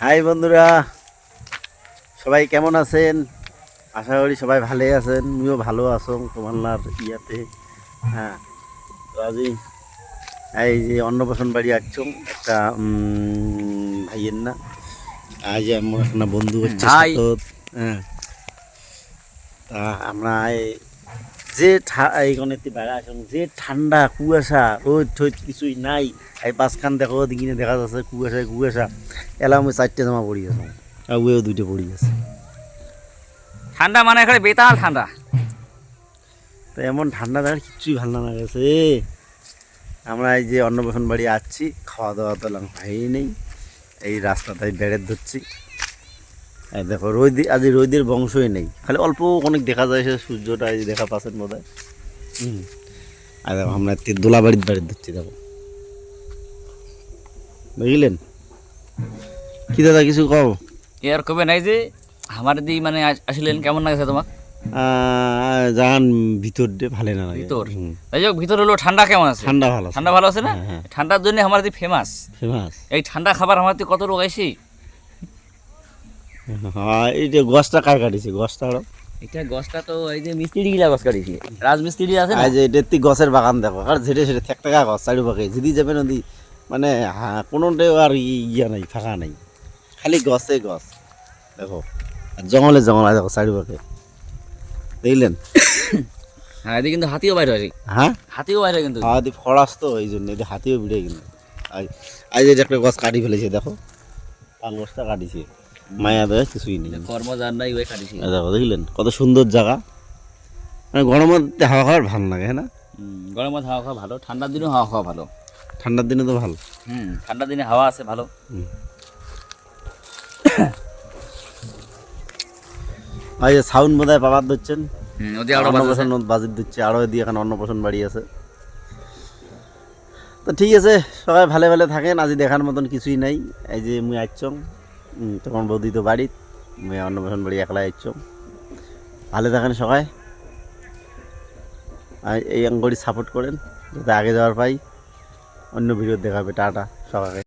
High বন্ধুরা সবাই কেমন আছেন? আশা করি সবাই ভালোই আছেন আমিও ভালো আছো তোমার ইয়াতে। হ্যাঁ তো আজি এই যে অন্নপ্রাশন বাড়ি আসছো একটা ভাইয়ের না। আজ আমার একটা বন্ধু হচ্ছে হ্যাঁ। তা আমরা এই যে ঠা- এইখানে বেড়া আসুন যে ঠান্ডা কুয়াশা রোদ ঠোদ কিছুই নাই এই পাঁচখান দেখো দিকিনে দেখা যাচ্ছে কুয়াশা কুয়াশা। এলা আমি চারটে জামা পড়ি আছো আর ওয়েও দুইটা পড়ি আছে। ঠান্ডা মানে এখানে বেতাল ঠান্ডা তো এমন ঠান্ডা দেখার কিচ্ছুই ভালো না গেছে আমরা এই যে অন্নপ্রাশন বাড়ি আসছি খাওয়া দাওয়া তো হয়ই নেই। এই রাস্তাটাই বেড়ে ধরছি। এই দেখো রোদ আজ রোদের বংশই নেই। খালি অল্প অনেক দেখা যায় সে সূর্যটা দেখা পাচ্ছেন বোধ হয় হুম। আর দেখো আমরা একটি দোলা বাড়ির বাড়ি ধরছি দেখো। বুঝলেন? কি দাদা কিছু কও? এর কবে নাই যে আমার দি মানে আস- আসলেন কেমন লাগছে তোমার যান ভিতর দিয়ে ভালো না লাগে। ভিতর? তাই হোক ভিতর হলো ঠান্ডা কেমন আছে? ঠান্ডা ভালো আছে ঠান্ডা ভালো আছে না? হ্যাঁ, হ্যাঁ। ঠান্ডার জন্য আমার দি ফেমাস ফেমাস এই ঠান্ডা খাবার আমার দি কত রোগ আইছি? হ্যাঁ এই যে গছটা কার কাটিছে? গছটা আরও? এটা গছটা তো এই যে মিস্ত্রি গিলা গছ কাটিছি। রাজমিস্ত্রি আছে না? আজ এটা তুই গছের বাগান দেখো। আর ঝেটে ঝেটে থেক থাকা গছ যদি যাবে নদী মানে হ্যাঁ কোনোটাও আর ইয়া নাই ফাঁকা নাই। খালি গছে গছ দেখো। জঙ্গলে জঙ্গলে দেখো চারিপাশে। দেখলেন? হ্যাঁ এদিকে কিন্তু হাতিও বাইরে হয় হ্যাঁ? হাতিও বাইরে কিন্তু। আদি ফরাস তো এই জন্য এদের হাতিও ভিড়ে কিন্তু আজ আজ একটা গছ কাটি ফেলেছে দেখো। পান গছটা কাটিছে। মায়া দেয় কিছুই নেই। কর্ম যার নাই ওই দেখলেন? কত সুন্দর জায়গা। মানে গরমের হাওয়া খাওয়ার ভালো লাগে হ্যাঁ না? গরমের হাওয়া খাওয়া ভালো। ঠান্ডার দিনেও হাওয়া খাওয়া ভালো। ঠান্ডার দিনে তো ভালো। হুম ঠান্ডার দিনে হাওয়া আছে ভালো। এই যে সাউন্ড বোধ হয় পাবার দিচ্ছেন অন্নপ্রাশন বাজিত দিচ্ছে আরও এদিকে এখন অন্নপ্রাশন বাড়ি আছে। তো ঠিক আছে সবাই ভালো ভালো থাকেন আজ দেখার মতন কিছুই নাই। এই যে মুই আসছম তখন বৌদি তো বাড়ি, মেয়ে অন্নপ্রাশন বাড়ি একলা এসছ ভালো থাকেন সবাই। এই অঙ্গটি সাপোর্ট করেন, যাতে আগে যাওয়ার পাই। অন্য ভিডিও দেখাবে টাটা, সবাইকে।